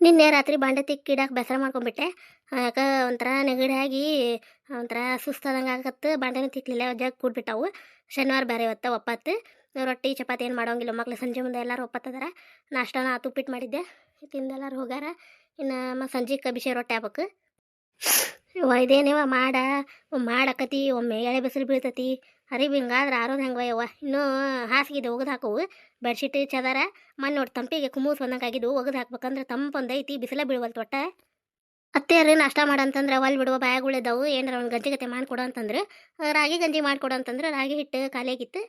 ನಿನ್ನೆ ರಾತ್ರಿ ಬಾಂಡೆ ತಿಕ್ಕಿಡಕ್ಕೆ ಬೇಸರ ಮಾಡ್ಕೊಂಡ್ಬಿಟ್ಟೆ. ಯಾಕೆ ಒಂಥರ ನೆಗಡಿ ಆಗಿ, ಒಂಥರ ಸುಸ್ತಾದಂಗೆ ಆಗತ್ತೆ ಬಾಂಡೆನೂ ತಿಕ್ಕಲಿಲ್ಲ ಜಗ್ ಕೂಡ್ಬಿಟ್ಟವು. ಶನಿವಾರ ಬೇರೆ ಇವತ್ತು ಒಪ್ಪತ್ತು. ರೊಟ್ಟಿ, ಚಪಾತಿ ಏನು ಮಾಡೋಂಗಿಲ್ಲ. ಮಕ್ಳು ಸಂಜೆ ಮುಂದೆ ಎಲ್ಲರೂ ಒಪ್ಪತ್ತದಾರ. ನಾಷ್ಟನ ತುಪ್ಪಿಟ್ಟು ಮಾಡಿದ್ದೆ. ತಿಂದೆಲ್ಲರೂ ಹೋಗ್ಯಾರ ಇನ್ನು ಮ ಸಂಜೆ ಕಬಿಷೆ ರೊಟ್ಟಿ ಆಗ್ಬೇಕು ಇದೇನೇವ ಮಾಡ. ಮಾಡಕತಿ. ಒಮ್ಮೆ ಎಳೆ ಬಿಸಿಲು ಬೀಳ್ತತಿ. ಅರಿವಿ ಹಿಂಗಾದ್ರೆ ಆರೋದು ಹೆಂಗೆ ಯವ್ವ? ಇನ್ನೂ ಹಾಸಿಗೆ ಒಗದು ಹಾಕವು. ಬೆಡ್ಶೀಟ್ ಚದಾರ ಮನ್ ನೋಡಿ ತಂಪಿಗೆ ಕುಮ್ಮೂಸ್ ಬಂದಂಗಾಗಿದ್ದು ಒಗದು ಹಾಕ್ಬೇಕಂದ್ರೆ ತಂಪೊಂದೈತಿ ಬಿಸಿಲ ಬೀಳುವಲ್ತು ಒಟ್ಟ. ಅತ್ತೆಯರು ನಾಷ್ಟ ಮಾಡಂತಂದ್ರೆ ಒಲ್ ಬಿಡುವ ಬಾಯಾಗಳಿದ್ದಾವು ಏನಾರ ಒಂದು ಗಂಜಿ ಗತೆ ಮಾಡಿಕೊಡು ಅಂತಂದ್ರೆ. ರಾಗಿ ಗಂಜಿ ಮಾಡಿಕೊಡು ಅಂತಂದ್ರೆ ರಾಗಿ ಹಿಟ್ಟು ಖಾಲಿಯಾಗಿತ್ತು.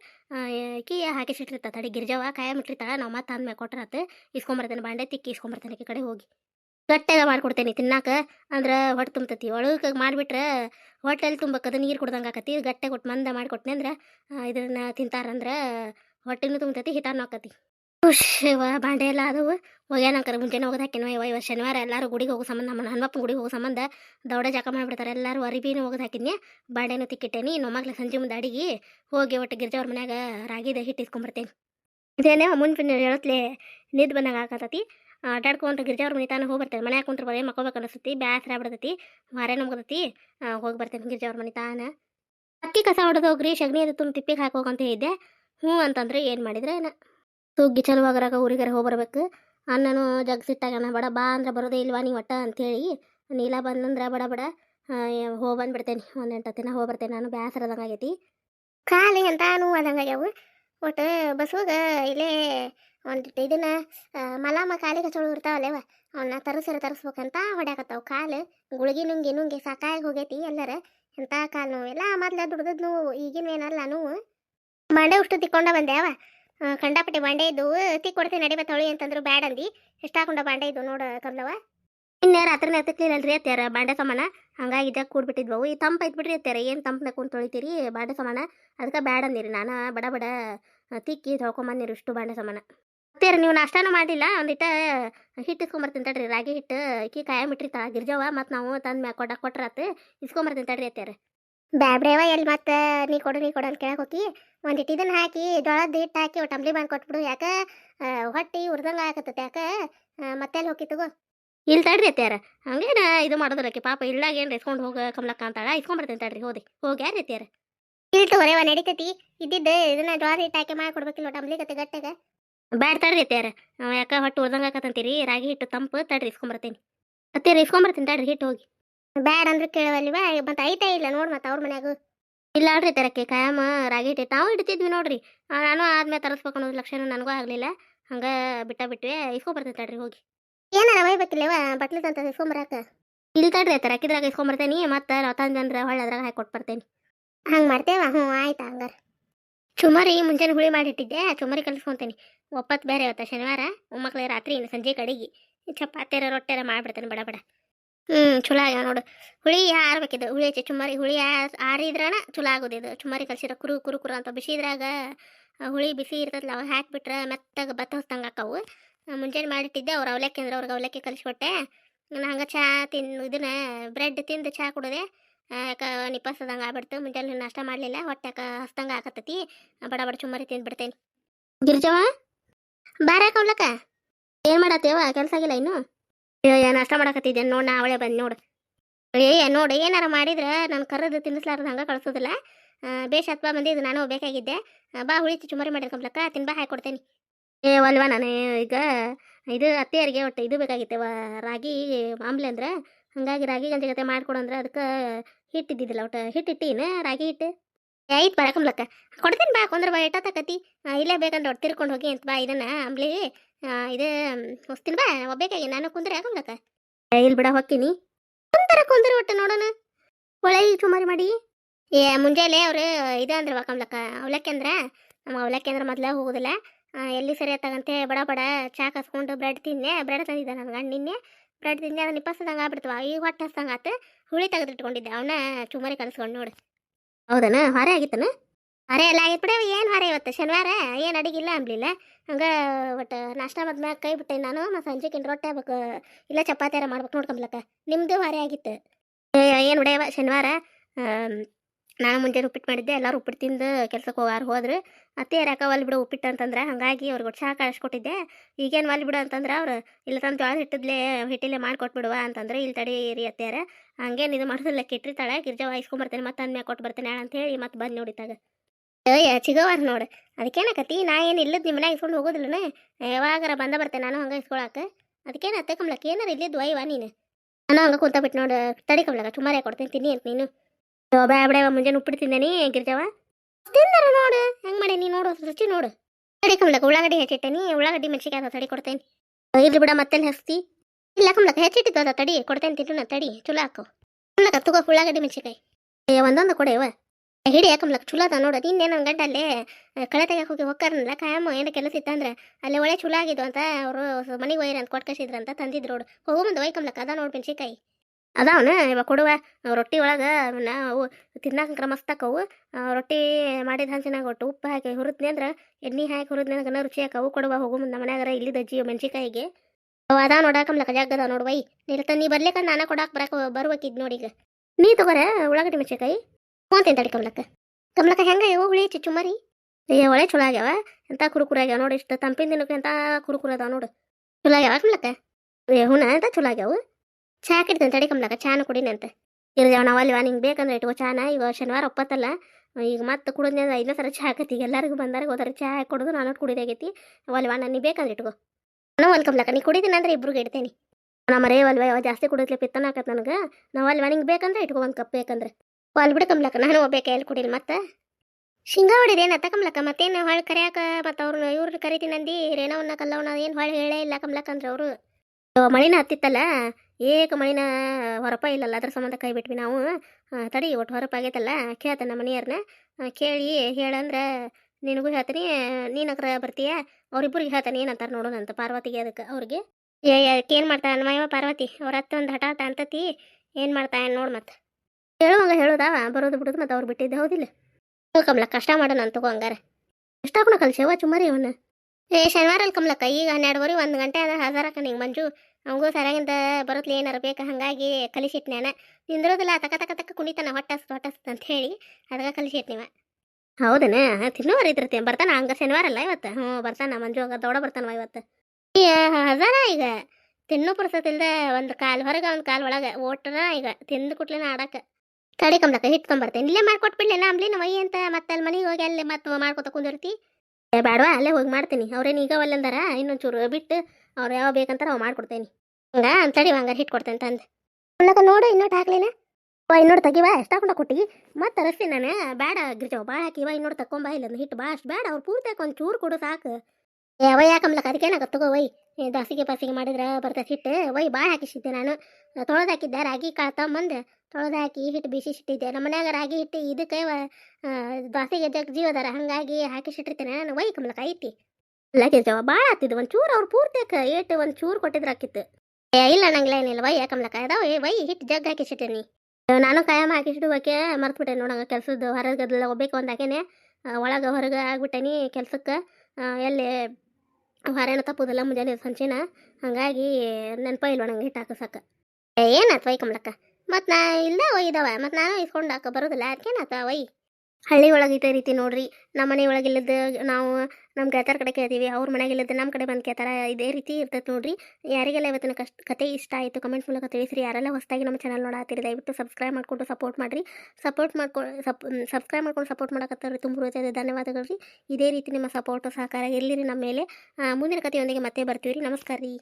ಕಿ ಹಾಕಿಸಿಟ್ಟಿರ್ತ ತಡಿ ಗಿರ್ಜಾವ, ಕಾಯ ಮುಟ್ಟಿರ್ತಾಳ ನಾವು ಮತ್ತೆ ಆದ್ಮೇಲೆ ಕೊಟ್ಟರತ್ತೆ ಇಸ್ಕೊಂಬರ್ತೇನೆ ಬಾಂಡೆ ತಿಕ್ಕಿ ಇಸ್ಕೊಂಬರ್ತೇನೆ ಈ ಕಡೆ ಹೋಗಿ. ಗಟ್ಟೆಗ ಮಾಡ್ಕೊಡ್ತೇನೆ ತಿನ್ನಾಕ, ಅಂದ್ರೆ ಹೊಟ್ಟೆ ತುಂಬತತಿ. ಒಳಗೆ ಮಾಡಿಬಿಟ್ರೆ ಹೊಟ್ಟೆಲ್ಲಿ ತುಂಬಕ್ಕದು ನೀರು ಕುಡ್ದಂಗೆ ಆಕತಿ ಗಟ್ಟೆ ಕೊಟ್ಟು ಮಂದ ಮಾಡಿಕೊಟ್ನೆ ಅಂದ್ರೆ ಇದನ್ನ ತಿಂತಾರಂದ್ರೆ ಹೊಟ್ಟೆನೂ ತುಂಬತೈತಿ ಹಿತಾನು ಆಕತಿ ಖುಷಿವ ಬಾಂಡೆ ಎಲ್ಲ ಆದವು. ಒಗ್ಯಾನಂಕರ ಮುಂಜಾನೆ ಹೋಗೋದು ಹಾಕಿನ ಇವ ಶನಿವಾರ ಎಲ್ಲರೂ ಗುಡಿಗೆ ಹೋಗೋ ಸಂಬಂಧ, ನಮ್ಮ ಹನುಮಪ್ಪ ಗುಡಿಗೆ ಹೋಗೋ ಸಂಬಂಧ ದೌಡ ಜಾಕ ಮಾಡಿಬಿಡ್ತಾರೆ ಎಲ್ಲರೂ, ಅರಿಬಿನೂ ಹೋಗೋದು ಹಾಕಿದ್ನೆ ಬಾಂಡೆನೂ ತಿಕ್ಕಿಟ್ಟೇನಿ ಮೊಮ್ಮಗ್ಲ ಸಂಜೆ ಮುಂದೆ ಅಡಿಗೆ ಹೋಗಿ ಒಟ್ಟು ಗಿರ್ಜಾವ್ರ ಮನ್ಯಾಗ ರಾಗಿದ ಹಿಟ್ಟು ಇಸ್ಕೊಂಬರ್ತೇನೆ ಇದೇನೇ ಮುಂದೆ ಹೇಳತ್ಲೆ ನಿದ್ದು ಬಂದಾಗ ಆಗತೈತಿ ಅಡ್ಡಾಡ್ಕೊಂತ ಗಿರ್ಜಾವ್ರ ಮನೆ ತಾನು ಹೋಗಿ ಮನ್ಯಾಗ ಕುಂತ್ರ ಬರೀ ಮಕ್ಕೋಬೇಕು ಅನಿಸ್ತತಿ, ಬ್ಯಾಸರ ಆಗ್ಬಿಡ್ತತಿ, ವಾರೆ ನಮ್ಗದತಿ ಹೋಗಿ ಬರ್ತೇನೆ ಗಿರ್ಜಾವ್ರ ಮನೆ ತಾನ ಅಕ್ಕಿ ಕಸ ಹೊಡೆದು ಹೋಗ್ರಿ ಸಗಣಿ ಅದು ತುಂಬ ತಿಪ್ಪಿಗೆ ಹಾಕೋಗಂತ ಹೇಳಿದ್ದೆ. ಹ್ಞೂ ಅಂತಂದ್ರೆ ಏನು ಮಾಡಿದ್ರೆ ಏನ? ಸುಗ್ಗಿ ಚಲುವಾಗರಾಗ ಊರಿಗಾರ ಹೋಗಿ ಬರ್ಬೇಕು ಅನ್ನನು ಜಗ್ ಸಿಟ್ಟಾಗಣ ಬಡ, ಬಾ ಅಂದ್ರೆ ಬರೋದೇ ಇಲ್ವಾ ನೀವು ಒಟ್ಟ? ಅಂತೇಳಿ, ನೀಲ ಬಂದಂದ್ರೆ ಬಡ ಬಡ ಹೋಗಿ ಬಂದ್ಬಿಡ್ತೇನೆ. ಒಂದು ಎಂಟು ದಿನ ಹೋಗಿ ಬರ್ತೇನೆ ನಾನು ಬೇಸರದಂಗೆ ಆಗೈತಿ. ಖಾಲಿ ಅಂತ ನೋವು ಅದಂಗೆ ಆಗ್ಯಾವು. ಒಟ್ಟು ಬಸ್ವಾಗ ಇಲ್ಲೇ ಒಂದು ಇದನ್ನ ಮಲಾಮ ಕಾಲಿಗೆ ಚಳು ಇರ್ತಾವಲ್ಲೇವ ಅವನ್ನ ತರಿಸಿರ ತರಿಸ್ಬೇಕಂತ ಹೊಡ್ಯಾಕತ್ತಾವ. ಕಾಲು ಗುಳಿಗೆ ನುಂಗಿ ನುಂಗಿ ಸಾಕಾಗಿ ಹೋಗೈತಿ ಎಲ್ಲರ. ಎಂಥ ಕಾಲು ನೋವು ಎಲ್ಲ ಮೊದ್ಲು ದುಡ್ದದ್ ನೋವು, ಈಗಿನ ಏನಲ್ಲ ನೋವು. ಬಾಂಡೆ ಉಷ್ಟು ತಿಕ್ಕೊಂಡ ಬಂದೆ ಅವ. ಕಂಡಾಪಟ್ಟಿ ಬಾಂಡೆ ಇದ್ದು ತಿಕ್ಕೊಡ್ತೀನಿ ನಡಿಬ ತೊಳಿ ಅಂತಂದ್ರು ಬ್ಯಾಡ್ ಅಂದಿ. ಎಷ್ಟು ಹಾಕೊಂಡ ಬಾಂಡೆ ಇದ್ದು ನೋಡ ತಂದವ ಇನ್ನೇ ರಾತ್ರಿ ನೆತ್ತಕ್ಲಿಲ್ಲಲ್ರಿ ಅತ್ಯಾರ ಬಾಂಡೆ ಸಮಾನ. ಹಂಗಾಗಿ ಇದಕ್ಕೆ ಕೂಡ್ಬಿಟ್ಟಿದ್ವು ಈ ತಂಪ ಐತ್ಬಿಟ್ರಿ ಅತ್ಯಾರ ಏನು ತಂಪನ ಕುಂತ ತೊಳಿತೀರಿ ಬಾಂಡೆ ಸಮಾನ? ಅದಕ್ಕೆ ಬ್ಯಾಡ್ ಅಂದಿರಿ. ನಾನು ಬಡ ಬಡ ತಿಕ್ಕಿ ತೊಳ್ಕೊಂಬಂದಿರಿ ಇಷ್ಟು ಬಾಂಡೆ ಸಮಾನ. ಅತ್ಯಾರ ನೀವು ನಾಷ್ಟಾನು ಮಾಡಿಲ್ಲ. ಒಂದಿಟ್ಟ ಹಿಟ್ಟು ಇಸ್ಕೊಂಬರ್ತೀನಿ ತಡ್ರಿ. ರಾಗಿ ಹಿಟ್ಟು ಇಕ್ಕಿ ಕಾಯ ತಾ ಗಿರ್ಜವ. ಮತ್ತು ನಾವು ತಂದು ಮ್ಯಾಗ ಕೊಟ್ಟ ಕೊಟ್ರಾತು ಇಸ್ಕೊಂಬರ್ತೀನಿ ತಡ್ರಿ ಅತ್ಯಾರ ಬ್ಯಾಬ್ರೇವ ಎಲ್ಲಿ ಮತ್ತೆ ನೀ ಕೊಡು ನೀ ಕೊಡು ಅಂತ ಕೇಳಕ್ ಹೋಗಿ ಒಂದಿಟ್ಟು ಇದನ್ನ ಹಾಕಿ ಜೋಳದ ಹಿಟ್ಟು ಹಾಕಿ ಟಂಬ್ಲಿ ಮಾಡಿ ಬಂದು ಕೊಟ್ಬಿಡು. ಯಾಕೆ? ಹೊಟ್ಟಿ ಉರ್ದಂಗೆ ಆಗತ್ತೈತೆ ಯಾಕೆ? ಮತ್ತೆ ಅಲ್ಲಿ ಹೋಗಿ ತಗೋ ಇಲ್ಲಿ ತಡ್ರಿ ಅತ್ಯಾರ ಹಂಗೇನ ಇದು ಮಾಡೋದ್ರಕ್ಕೆ ಪಾಪ ಇಲ್ಲಾಗ ಏನು ಇಸ್ಕೊಂಡು ಹೋಗ ಕಮಲಕ್ಕ ಅಂತಾಳ? ಇಸ್ಕೊಂಬರ್ತೀನಿ ತಡ್ರಿ ಹೋದಿ. ಹೋಗಿ ಯಾರು ಅತ್ಯಾರ ಇಲ್ಲಿ ತಗೋರೇವ ನಡೀತೈತಿ. ಇದ್ದಿದ್ದು ಇದನ್ನ ಜೋಳದ ಹಿಟ್ಟು ಹಾಕಿ ಮಾಡ್ಕೊಡ್ಬೇಕಿಲ್ಲ ಒಟ್ಟು ಟಂಬ್ಲಿ ಕತೆ ಗಟ್ಟೆಗ. ಬ್ಯಾಡ ತಡ್ರಿ ಅತ್ಯಾರ ಯಾಕೆ ಹೊಟ್ಟೆ ಉರ್ದಂಗೆ ಆಕತ್ತಂತೀರಿ ರಾಗಿ ಹಿಟ್ಟು ತಂಪು ತಡ್ರಿ ಇಸ್ಕೊಂಬರ್ತೀನಿ ಅತ್ಯಾರ ಇಸ್ಕೊಂಬರ್ತೀನಿ ತಡ್ರಿ ಹಿಟ್ಟು ಹೋಗಿ. ಬ್ಯಾಡ ಅಂದ್ರೆ ಕೇಳವಲ್ವ? ಮತ್ತೆ ಐತೆ ಇಲ್ಲ ನೋಡಿ ಮತ್ತೆ ಅವ್ರ ಮನ್ಯಾಗ. ಇಲ್ಲ ಅಲ್ರಿ ತೆರಕ್ಕೆ ಕಾಯಮ್ಮ ರಾಗಿ ಹಿಟ್ಟು. ನಾವು ಇಡ್ತಿದ್ವಿ ನೋಡ್ರಿ. ನಾನು ಆದ್ಮೇಲೆ ತರಿಸ್ಬೇಕು ಅನ್ನೋದು ಲಕ್ಷಣ ನನಗೂ ಆಗಲಿಲ್ಲ. ಹಂಗೆ ಬಿಟ್ಟ ಬಿಟ್ವೆ. ಇಸ್ಕೊಂಬರ್ತೇನೆ ತಡ್ರಿ ಹೋಗಿ. ಏನಾರ ಒಯ್ಬೇಕಿಲ್ಲವ ಬಟ್ಲಿದಂತ ಇಸ್ಕೊಂಬರಕ? ಇಲ್ಲಿ ತಡ್ರಿ ಆಯ್ತಾರ ಅಕ್ಕಿದ್ರಾಗ ಇಸ್ಕೊಂಬರ್ತೇನೆ. ಮತ್ತೆ ನಾವು ತಂದಂದ್ರೆ ಹೊಳ್ಳೆ ಅದ್ರಾಗ ಹಾಕಿ ಕೊಟ್ಟು ಬರ್ತೇನೆ ಹಂಗೆ ಮಾಡ್ತೇವ? ಹ್ಞೂ ಆಯ್ತು ಹಂಗಾರ. ಚುಮರಿ ಮುಂಜಾನೆ ಹುಳಿ ಮಾಡಿಟ್ಟಿದ್ದೆ ಚುಮರಿ ಕಲಿಸ್ಕೊಂತೇನೆ. ಒಪ್ಪತ್ತು ಬೇರೆ ಇವತ್ತು ಶನಿವಾರ. ಮೊಮ್ಮಕ್ಳಿಗೆ ರಾತ್ರಿ ಇನ್ನು ಸಂಜೆ ಕಡೆಗೆ. ಚಪಾತಿರ ರೊಟ್ಟೆರ ಮಾಡ್ಬಿಡ್ತೇನೆ. ಬಡ ಬಡ. ಹ್ಞೂ ಚಲೋ ಆಗ್ಯಾವ ನೋಡು. ಹುಳಿ ಆರ್ಬೇಕಿದು ಹುಳಿ ಚುಮ್ಮರಿ ಹುಳಿ ಆರಿದ್ರನ ಚಲೋ ಆಗೋದು ಇದು. ಚುಮ್ಮರಿ ಕಲ್ಸಿರ ಕುರು ಕುರು ಕುರು ಅಂತ ಬಿಸಿದ್ರಾಗ ಹುಳಿ ಬಿಸಿ ಇರ್ತದಲ್ಲ ಅವು ಹಾಕ್ಬಿಟ್ರೆ ಮೆತ್ತಗೆ ಬತ್ತ ಹೊಸ್ತಂಗೆ ಆಕಾವು ಆ, ಮುಂಜಾನೆ ಮಾಡಿಟ್ಟಿದ್ದೆ ಅವ್ರು ಅವಲಕ್ಕಿ ಅಂದ್ರೆ ಅವ್ರಿಗೆ ಅವಲಕ್ಕಿ ಕಲಿಸ್ಕೊಟ್ಟೆ. ನಾನು ಹಂಗೆ ಚಹಾ ತಿಂದು ಇದನ್ನ ಬ್ರೆಡ್ ತಿಂದು ಚಹಾ ಕುಡಿದೆ. ಯಾಕೆ ನಿಪ್ಪಸ್ತದಂಗೆ ಆಗ್ಬಿಡ್ತು. ಮುಂಜಾನೆ ನಾಷ್ಟ ಮಾಡಲಿಲ್ಲ. ಹೊಟ್ಟೆಕ ಹಸ್ದಂಗೆ ಆಗತ್ತತಿ ಬಡ ಬಡ ಚುಮ್ಮರಿ ತಿಂದ್ಬಿಡ್ತೇನೆ ಗಿರ್ಜವ? ಬಾರಾಕ ಅವ್ಲಕ್ಕ ಏನು ಮಾಡತ್ತೇವ ಕೆಲಸ ಆಗಿಲ್ಲ ಇನ್ನು? ಏ ನಾಷ್ಟ ಮಾಡಕತ್ತಿದ್ದೆ ನೋಡ್ ನಾ ಅವಳೆ ಬಂದು ನೋಡು. ಏ, ನೋಡಿ ಏನಾರ ಮಾಡಿದ್ರ ನಾನು ಕರೆದು ತಿನ್ನಿಸ್ಲಾರ್ದು ಹಂಗೆ ಕಳ್ಸೋದಿಲ್ಲ ಬೇಷ್ ಬಾ ಬಂದಿದ್ದು ನಾನು ಬೇಕಾಗಿದ್ದೆ. ಬಾ ಹುಳಿ ಚುಮರಿ ಮಾಡಿರ್ಕೊಂಬ್ಲಕ್ಕ ತಿನ್ ಬಾ ಹಾಕೊಡ್ತೇನೆ ಏ ಅಲ್ವಾ ನಾನು, ಈಗ ಇದು ಅತ್ತೆಯರಿಗೆ ಒಟ್ಟು ಇದು ಬೇಕಾಗಿತ್ತೆ ರಾಗಿ ಮಾಂಬ್ಲಿ ಅಂದ್ರೆ. ಹಂಗಾಗಿ ರಾಗಿ ಗಂಜಿ ಮಾಡ್ಕೊಡು ಅಂದ್ರೆ ಅದಕ್ಕೆ ಹಿಟ್ಟಿದ್ದಿದ್ದಿಲ್ಲ ಒಟ್ಟು. ಹಿಟ್ಟಿಟ್ಟೀನ ರಾಗಿ ಹಿಟ್ಟು ಐತ್ ಬರಕಂಬ್ಲಕ್ಕ ಕೊಡ್ತೀನಿ ಬಾ, ಕೊಂದ್ರ ಬಾ ಎಷ್ಟೊತ್ತಕತಿ ಇಲ್ಲೇ ಬೇಕಂದ್ರೆ ಒಟ್ಟು ತಿರ್ಕೊಂಡು ಹೋಗಿ ಅಂತ ಬಾ, ಇದನ್ನ ಅಂಬ್ಲಿ ಇದು ಹೊಸ್ತೀನಿ ಬಾ, ಒಬ್ಬೇಕಾಗಿ. ನಾನು ಕುಂದ್ರೆ ಯಾಕಂಬ್ಲಕ್ಕ ಇಲ್ಲಿ ಬಿಡ ಹೊಕ್ಕಿನಿ ಕುಂತರ ಕುಂದ್ರ ಒಟ್ಟು ನೋಡೋಣ. ಒಳ್ಳೆ ಚುಮಾರಿ ಮಾಡಿ. ಏ, ಮುಂಜಾನೆ ಅವರು ಇದು ಅಂದ್ರೆ ಕಮ್ಲಕ್ಕ ಅವಲಕ್ಕಿ ಅಂದ್ರೆ? ನಮ್ಮ ಅವಲಕ್ಕಿ ಅಂದ್ರೆ ಮೊದಲೇ ಹೋಗೋದಿಲ್ಲ. ಎಲ್ಲಿ ಸರಿ ತಗಂತೆ ಬಡ ಬಡ, ಚಾ ಕಸ್ಕೊಂಡು ಬ್ರೆಡ್ ತಿನ್ನೆ, ಬ್ರೆಡ್ ತಂದಿದ್ದೆ ನನ್ನ ಗಂಡ ನಿನ್ನೆ. ಬ್ರೆಡ್ ತಿನ್ನೆ ಅದನ್ನ ನಿಪ್ಪಸ್ದಂಗೆ ಆಗ್ಬಿಡ್ತವ. ಈಗ ಹೊಟ್ಟೆ ಹಸ್ದಂಗೆ ಆತು. ಹುಳಿ ತೆಗೆದಿಟ್ಕೊಂಡಿದ್ದೆ ಅವನ್ನ ಚುಮಾರಿ ಕಲಿಸ್ಕೊಂಡು ನೋಡು. ಹೌದನ? ಹೊರೆ ಆಗಿತ್ತನ? ಹೊರೆ ಎಲ್ಲ ಆಗಿತ್ತು ಏನು ಹೊರೆ ಇವತ್ತು? ಶನಿವಾರ? ಏನು ಅಡಿಗಿಲ್ಲ ಅಂಬ್ಲಿಲ್ಲ? ಹಂಗೆ, ಒಟ್ಟು ನಾಷ್ಟ ಮದ್ಮ್ಯಾಗ ಕೈ ಬಿಟ್ಟೆ ನಾನು, ಮತ್ತು ಸಂಜೆಗಿನ ರೊಟ್ಟಿ ಆಗ್ಬೇಕು. ಇಲ್ಲ ಚಪಾತಿಯಾರ ಮಾಡ್ಬೇಕು ನೋಡ್ಕೊಂಬ್ಲಕ್ಕ. ನಿಮ್ಮದು ಹೊರೆ ಆಗಿತ್ತು? ಏನು ಬಿಡವ ಶನಿವಾರ? ನಾನು ಮುಂಜಾನೆ ಉಪ್ಪಿಟ್ಟು ಮಾಡಿದ್ದೆ, ಎಲ್ಲರೂ ಉಪ್ಪಿಟ್ಟು ತಿಂದು ಕೆಲ್ಸಕ್ಕೆ ಹೋಗಾರ ಹೋದ್ರು. ಅತ್ತೆ ಯಾರಕ್ಕ ಒಲ್ ಬಿಡು ಉಪ್ಪಿಟ್ಟು ಅಂತಂದ್ರೆ, ಹಾಗಾಗಿ ಅವ್ರಿಗೆ ಚಹಾ ಕಳಿಸ್ಕೊಟ್ಟಿದ್ದೆ. ಈಗೇನು ಒಲ್ ಬಿಡು ಅಂತಂದ್ರೆ ಅವ್ರು, ಇಲ್ಲ ತಂದು ಜೋಳ ಹಿಟ್ಟಿದ್ಲೆ ಹಿಟ್ಟಿಲೆ ಮಾಡಿಕೊಟ್ಬಿಡುವ ಅಂತಂದ್ರೆ ಇಲ್ಲಿ ತಡಿ ರೀ ಅತ್ತೆಯಾರ. ಹಂಗೇನು ಇದು ಮಾಡಿಸಲ್ಲ ಕೆಟ್ಟಿರ್ತಾಳೆ ಗಿರ್ಜಾವ ಇಸ್ಕೊಂಬರ್ತೇನೆ ಮತ್ತೆ ಅಂದ್ಮ್ಯಾಗ ಕೊಟ್ಟು ಬರ್ತೇನೆ ಅಂತ ಹೇಳಿ ಮತ್ತೆ ಬಂದು ನೋಡಿತಾಗ ಅಯ್ಯ ಚಿಗವಾರ ನೋಡು. ಅದಕ್ಕೇನಕತಿ ನಾ ಏನು ಇಲ್ಲದ ನಿಮ್ಮ ಮನ್ಯಾಗ ಇಸ್ಕೊಂಡು ಹೋಗೋದಿಲ್ಲನ? ಯಾವಾಗಾರ ಬಂದ ಬರ್ತೇನೆ ನಾನು ಹಂಗೆ ಇಸ್ಕೊಳಕ. ಅದಕ್ಕೇನು ಅತ್ತೆ ಕಮ್ಲಕ್ಕ? ಏನಾರ ಇಲ್ಲಿದ್ದು ಒಯ್ವಾ ನೀನು? ನಾನು ಹಂಗೆ ಕುಂತ ಬಿಟ್ಟು ನೋಡು. ತಡಿ ಕಮ್ಲಕ್ಕ ಸುಮಾರೇ ಕೊಡ್ತೇನೆ ತಿನ್ನಿ ಅಂತ ನೀನು. ಬಿಡ ಮುಂಜಾನೆ ಉಪ್ಪಿಟ್ಟು ತಿಂದೇನಿ, ಗಿರ್ಜವ. ತಿಂದಾರ ನೋಡು. ಹೆಂಗೆ ಮಾಡಿ ನೀನು ನೋಡು ರುಚಿ ನೋಡು. ತಡಿ ಕಮ್ಲಕ್ಕ, ಉಳ್ಳಾಗಡ್ಡಿ ಹೆಚ್ಚಿಟ್ಟೇನಿ, ಉಳ್ಳಾಗಡ್ಡಿ ಮೆಣಸಿಕಾಯ ತಡಿ ಕೊಡ್ತೇನೆ. ಇರ್ಲಿ ಬಿಡ ಮತ್ತೆಲ್ಲಿ ಹಸ್ತಿ? ಇಲ್ಲ ಕಮ್ಲಕ್ಕ, ಹೆಚ್ಚಿಟ್ಟಿದ್ದು ಅದ ತಡಿ, ಕೊಡ್ತೇನೆ ತಿನ್ನು ತಡಿ, ಚಲೋ ಹಾಕೋ. ಕಮ್ಲಕ್ಕ, ತಗೋ ಉಳ್ಳಾಗಡ್ಡಿ ಮೆಣಸಿಕಾಯಿ ಒಂದೊಂದು ಕೊಡೆಯವ ಹಿಡಿ ಯಾಕಮ್ಲಕ್ ಚಲೋ ಅದ ನೋಡು. ನಿನ್ನೆ ನನ್ನ ಗಂಡ ಕಳೆ ತೆಗಿಯಕ್ಕೆ ಹೋಗಿ ಹೋಗ್ತಾರನಲ್ಲ ಕಾಯಮ್ಮ, ಏನೋ ಕೆಲಸ ಇತ್ತಂದ್ರೆ ಅಲ್ಲೇ ಒಳ್ಳೆ ಚಲೋ ಆಗಿದ್ದು ಅಂತ ಅವರು ಮನೆಗೆ ಒಯ್ಯರ ಅಂತ ಕೊಟ್ಟು ಅಂತ ತಂದಿದ್ರು ನೋಡು ಹೋಗೋ ಮುಂದೆ ಒಯ್ಕಮ್ಲಕ್ಕ ಅದ ನೋಡ್ ಮೆಣಸಿಕಾಯಿ ಅದಾವನ? ಇವಾಗ ಕೊಡುವ. ರೊಟ್ಟಿ ಒಳಗೆ ನಾವು ತಿನ್ನಾಕ ಮಸ್ತಾಕವು ರೊಟ್ಟಿ ಮಾಡಿದ ಹಂಚಿನಾಗ ಒಟ್ಟು ಉಪ್ಪು ಹಾಕಿ ಹುರಿದ್ನಿ ಅಂದ್ರೆ ಎಣ್ಣೆ ಹಾಕಿ ಹುರಿದ್ನಿ ಅಂದ್ರೆ ರುಚಿ ಹಾಕವು ಕೊಡುವ ಹೋಗು ಮುಂದೆ ಮನ್ಯಾಗ ಇಲ್ಲಿ ದಜ್ಜಿ ಮೆಣಸಿಕಾಯಿಗೆ. ಅವ ಅದ ನೋಡಾಕಮ್ಲಕ್ಕ ಜಾಗ ಅದಾವ ನೋಡು ಬೈ ನಿಲ್ತ ನೀ ಬರ್ಲಿಕ್ಕ ನಾನು ಕೊಡಾಕ ಬರಕ ಬರ್ಬೇಕಿದ್ ನೋಡಿ ಈಗ. ನೀ ತಗೋರ ಉಳ್ಳಾಗಡ್ಡಿ ಮೆಣಸಿಕಾಯಿ? ಹೋಗ್ತೀನಿ ತಡಿ ಕಮಲಕ್ಕ. ಕಮಲಕ್ಕ ಹೆಂಗೆ ಇವು ಹುಳಿ ಚುಚ್ಚುಮರಿ. ಅಯ್ಯ ಒಳ್ಳೆ ಚಲೋ ಆಗ್ಯಾವ. ಎಂತ ಕುರುಕುರು ಆಗ್ಯಾವ ನೋಡಿ ಇಷ್ಟು ತಂಪಿನ ದಿನಕ್ಕೆ ಎಂತ ಕುರುಕುರು ಅದಾವ ನೋಡು. ಚಲೋ ಆಗ್ಯಾವ ಕಮಲಕ್ಕ? ಏ ಹುಣ ಅಂತ ಚಲೋ ಆಗ್ಯಾವು. ಚಾ ಕಿಡ್ತೇನೆ ತಡಿ ಕಮಲಕ್ಕ, ಚಾನು ಕುಡಿನಿ ಅಂತ. ಇರ್ಜಾವ ನಾವು ಅಲ್ವಾ ನಿಂಗೆ ಬೇಕಂದ್ರೆ ಇಟ್ಕೋ ಚಾನ. ಇವ ಶನಿವಾರ ಒಪ್ಪತ್ತಲ್ಲ. ಈಗ ಮತ್ತೆ ಕುಡಿದ್ನೆ ಐದನೇ ಸಲ ಚಹಾ ಆಕತಿ. ಎಲ್ಲರಿಗೂ ಬಂದಾರ ಹೋದ್ರೆ ಚಹಾ ಕುಡಿದು ನಾನು ಕುಡಿದಾಗೈತಿ ಅಲ್ವಾ ನಾನು ಬೇಕಂದ್ರೆ ಇಟ್ಕೋ. ನಾವು ಅಲ್ಲಿ ಕಮ್ಲಕ್ಕ, ನೀ ಕುಡಿತೀನಿ ಅಂದ್ರೆ ಇಬ್ರಿಗೆ ಇಡ್ತೇನೆ. ನಮ್ಮ ಮರೆಯವಲ್ವ ಯಾವ ಜಾಸ್ತಿ ಕುಡಿದ್ಲೆ ಪಿತ್ತನ ಹಾಕತ್ ನನಗೆ. ನಾವು ಅಲ್ವಾ ನಿಂಗೆ ಬೇಕಂದ್ರೆ ಇಟ್ಕೋ ಒಂದು ಕಪ್ ಬೇಕಂದ್ರೆ. ಅಲ್ಲಿ ಬಿಡು ಕಮ್ಲಕ್ಕ, ನಾನು ಒಬ್ಬೇಕು ಎಲ್ಲಿ ಕುಡಿಲ್ ಮತ್ತೆ? ಶೇಂಗಾ ಹೊಡಿದೇನ ಕಮಲಕ್ಕ, ಮತ್ತೇನು ಹೊಳ್ಳಿ ಕರೆಯಾಕ ಮತ್ತೆ ಅವ್ರನ್ನ ಇವ್ರನ್ನ ಕರಿತೀನಿ ಅಂದು ರೇಣವನ್ನ ಕಲ್ಲವನ್ನ ಏನು ಹೊಳೆ ಹೇಳೇ ಇಲ್ಲ ಕಮಲಕ್ಕ ಅಂದ್ರೆ ಅವರು. ಮಳಿನ ಹತ್ತಿತ್ತಲ್ಲ? ಏಕ ಮಳಿನ ಹೊರಪ ಇಲ್ಲಲ್ಲ, ಅದ್ರ ಸಂಬಂಧ ಕೈ ಬಿಟ್ವಿ ನಾವು. ತಡಿ, ಒಟ್ಟು ಹೊರಪಾಗೈತಲ್ಲ ಕೇಳ್ತಾನೆ ನಮ್ಮ ಮನೆಯವ್ರನ್ನ ಕೇಳಿ ಹೇಳಂದ್ರೆ ನಿನಗೂ ಹೇಳ್ತೀನಿ ನೀನಕ್ರ ಬರ್ತೀಯ? ಅವ್ರಿಬ್ರಿಗೆ ಹೇಳ್ತಾನೆ ಏನಂತಾರೆ ನೋಡೋಣ ಅಂತ ಪಾರ್ವತಿಗೆ ಅದಕ್ಕೆ, ಅವ್ರಿಗೆ. ಏನು ಮಾಡ್ತಾಳೆ ನಮ್ಮಯ್ಯವ ಪಾರ್ವತಿ, ಅವ್ರ ಹತ್ತ ಒಂದು ಹಠ ಹಠ ಅಂತತಿ, ಏನು ಮಾಡ್ತಾನೆ ನೋಡು ಮತ್ತೆ. ಹೇಳುವಂಗ ಹೇಳೋದಾವ ಬರೋದು ಬಿಡೋದು ಮತ್ತೆ ಅವ್ರು ಬಿಟ್ಟಿದ್ದೆ ಹೌದಿಲ್ಲ? ಕಮಲ ಕಷ್ಟ ಮಾಡೋಣ ಅಂತ ಹಂಗಾರೆ. ಹಂಗಾರ ಎಷ್ಟಾಕೋಣ ಕಲ್ಸೇವ ಚುಮ್ಮರಿ ಅವನ. ಏ ಶನಿವಾರ ಅಲ್ಲಿ ಕಮಲಕ್ಕ ಈಗ ಹನ್ನೆರಡುವರೆ ಒಂದು ಗಂಟೆ ಅದ ಹಜಾರಕ್ಕ ನಿಂಗೆ ಮಂಜು. ಅವಂಗೂ ಸರಿಯಾಗಿಂದ ಬರೋತ್ಲಿ ಏನಾರ ಬೇಕು ಹಾಗಾಗಿ ಕಲಿಸಿಟ್ನ್ಯಾನ ನಿಂದಿರೋದಿಲ್ಲ ತಕ ತಕ ತಕ ಕುಣಿತಾನ ಹೊಟ್ಟಸ್ ಹೊಟ್ಟಸ್ ಅಂತ ಹೇಳಿ ಅದಕ್ಕೆ ಕಲಿಸಿಟ್ನಿವ ಹೌದನ? ತಿನ್ನುವರ ಇದ್ರತಿ ಬರ್ತಾನ ಹಂಗ ಶನಿವಾರ ಅಲ್ಲ ಇವತ್ತು? ಹ್ಞೂ ಬರ್ತಾನ ಮಂಜು ಹಂಗ ದೌಡ ಬರ್ತಾನವ ಇವತ್ತು. ಈ ಹಜಾರ ಈಗ. ತಿನ್ನೋ ಪುರ್ಸತ್ತಿಲ್ದ ಒಂದು ಕಾಲು ಹೊರಗೆ ಒಂದು ಕಾಲು ಒಳಗೆ ಓಟನ ಈಗ ತಿಂದು ಕುಟ್ಲಿನ ಆಡಕ್ಕೆ ತಡಿ ಕಂಬ್ಲಕ್ಕ ಹಿಟ್ಕೊಂಬರ್ತೇನೆ ಇಲ್ಲೇ ಮಾಡ್ಕೊಟ್ಬಿಡ್ಲಿಲ್ಲ ಅಂಬ್ಲಿ ನಮ್ಮ ಅಯ್ಯ ಅಂತ ಮತ್ತೆ ಅಲ್ಲಿ ಮನೆಗೆ ಹೋಗಿ ಅಲ್ಲೇ ಮತ್ತೆ ಮಾಡ್ಕೊತ ಕುಂದಿರ್ತಿ. ಬೇಡವಾ ಅಲ್ಲೇ ಹೋಗಿ ಮಾಡ್ತೀನಿ. ಅವ್ರೇನು ಈಗ ಒಲ್ಲಂದಾರ ಇನ್ನೊಂಚೂರು ಬಿಟ್ಟು ಅವ್ರು ಯಾವ ಬೇಕಂತಾರ ಅವ್ ಮಾಡ್ಕೊಡ್ತೇನೆ. ಹಂಗ ತಡಿ ಹಂಗಾರೆ ಹಿಟ್ಕೊಡ್ತೇನೆ ತಂದು. ಕಮ್ಲಕ್ಕ ನೋಡು ಇನ್ನೊಟ್ಟು ಹಾಕ್ಲೇನ. ಓ ತೆಗಿವ, ಎಷ್ಟು ಹಾಕೊಂಡ ಕೊಟ್ಟಿಗಿ. ಮತ್ತೆ ಅರಸ್ತಿ ನಾನು. ಬೇಡ ಗಿರ್ಜಾವ್ ಭಾಳ ಹಾಕಿವ ಇನ್ನೋಡು ತಕೊಂಬ ಇಲ್ಲ ಹಿಟ್ಟು ಭಾಳ ಅಷ್ಟು ಬೇಡ ಅವ್ರು ಪೂರ್ತಿ ಒಂದು ಚೂರು ಕೊಡು ಸಾಕು. ಅವ ಅದಕ್ಕೆ ಅದಕ್ಕೇನಾಗ ತಗೋ ವೈ ದಾಸಿಗೆ ಪಾಸಿಗೆ ಮಾಡಿದ್ರೆ ಬರ್ತೈತೆ ಹಿಟ್ಟು. ವೈ ಭಾಳ ಹಾಕಿಸಿದ್ದೆ ನಾನು. ತೊಳೆದಾಕಿದ್ದೆ ರಾಗಿ ಕಾಳು ತಗೊಂಬಂದು ತೊಳೆದು ಹಾಕಿ ಹಿಟ್ಟು ಬಿಸಿ ಸಿಟ್ಟಿದ್ದೆ ನಮ್ಮ ಮನ್ಯಾಗ ರಾಗಿ ಹಿಟ್ಟು ಇದಕ್ಕೆ ದಾಸಿಗೆ ಜಗ್ ಜೀವದಾರ ಹಂಗಾಗಿ ಹಾಕಿ ಸಿಟ್ಟಿರ್ತೇನೆ ನಾನು. ವೈ ಕಮ್ಲಕ್ಕ ಐತಿ. ಲಗೇಜವ ಭಾಳ ಆಗ್ತಿದ್ದು ಒಂದು ಚೂರು ಅವ್ರು ಪೂರ್ತಿಯಾಕ ಏಟು ಒಂದು ಚೂರು ಕೊಟ್ಟಿದ್ರೆ ಹಾಕಿತ್ತು. ಏ, ಇಲ್ಲ ನಂಗೆ ಏನಿಲ್ಲ. ವೈ ಯಾಕಮ್ಲಕ್ಕ ಅದಾವ, ಏ ವೈ ಹಿಟ್ಟು ಜಗ್ ಹಾಕಿ ಸಿಟ್ಟೇನಿ ನಾನು ಕಾಯಂ ಹಾಕಿ ಸಿಡುವಕ್ಕೆ ಮರ್ತ್ಬಿಟ್ಟೆ ನೋಡಂಗ ಕೆಲಸದ ಹೊರಗದೆಲ್ಲ ಒಬ್ಬೇಕು ಒಂದು ಹಾಕೇನೆ. ಒಳಗೆ ಹೊರಗೆ ಆಗ್ಬಿಟ್ಟೇನಿ ಕೆಲ್ಸಕ್ಕೆ. ಎಲ್ಲಿ ಹೊರೇನು ತಪ್ಪುದಿಲ್ಲ ಮುಂಜಾನೆ ಸಂಚಿನ, ಹಂಗಾಗಿ ನೆನಪ ಇಲ್ಲ ನಂಗೆ ಹಿಟ್ಟು ಹಾಕಸಕ್ಕ ಏನಾಯ್ತು ವೈ ಕಮಲಕ್ಕ? ಮತ್ತು ನಾ ಇಲ್ಲದೆ ಒಯ್ದವ, ಮತ್ತು ನಾನು ಇಸ್ಕೊಂಡು ಹಾಕ ಬರೋದಿಲ್ಲ ಅದಕ್ಕೇನಾತ ವೈ? ಹಳ್ಳಿ ಒಳಗೆ ಇದೇ ರೀತಿ ನೋಡ್ರಿ. ನಮ್ಮ ಮನೆ ಒಳಗೆ ಇಲ್ಲದ ನಾವು ನಮ್ಮ ಗೆಳತರ ಕಡೆ ಕೇಳ್ತೀವಿ, ಅವ್ರ ಮನೆಗೆ ಇಲ್ಲದ ನಮ್ಮ ಕಡೆ ಬಂದು ಕೇಳ್ತಾರೆ, ಇದೇ ರೀತಿ ಇರ್ತೈತೆ ನೋಡ್ರಿ. ಯಾರಿಗೆಲ್ಲ ಇವತ್ತಿನ ಕಷ್ಟ ಕತೆ ಇಷ್ಟ ಆಯಿತು ಕಮೆಂಟ್ ಮೂಲಕ ತಿಳಿಸ್ರಿ. ಯಾರೆಲ್ಲ ಹೊಸದಾಗಿ ನಮ್ಮ ಚಾನಲ್ ನೋಡತ್ತೀರಿ ದಯವಿಟ್ಟು ಸಬ್ಸ್ಕ್ರೈಬ್ ಮಾಡಿಕೊಂಡು ಸಪೋರ್ಟ್ ಮಾಡಿರಿ. ಸಪೋರ್ಟ್ ಮಾಡ್ಕೊಂಡು ಸಪ್ ಸಬ್ಸ್ಕ್ರೈಬ್ ಮಾಡ್ಕೊಂಡು ಸಪೋರ್ಟ್ ಮಾಡಕತ್ತಾರೆ ತುಂಬ ಹೃದಯದ ಧನ್ಯವಾದಗಳು ರೀ. ಇದೇ ರೀತಿ ನಿಮ್ಮ ಸಪೋರ್ಟು ಸಹಕಾರ ಎಲ್ಲಿರಿ ನಮ್ಮ ಮೇಲೆ. ಮುಂದಿನ ಕಥೆಯೊಂದಿಗೆ ಮತ್ತೆ ಬರ್ತೀವಿ ರೀ. ನಮಸ್ಕಾರ ರೀ.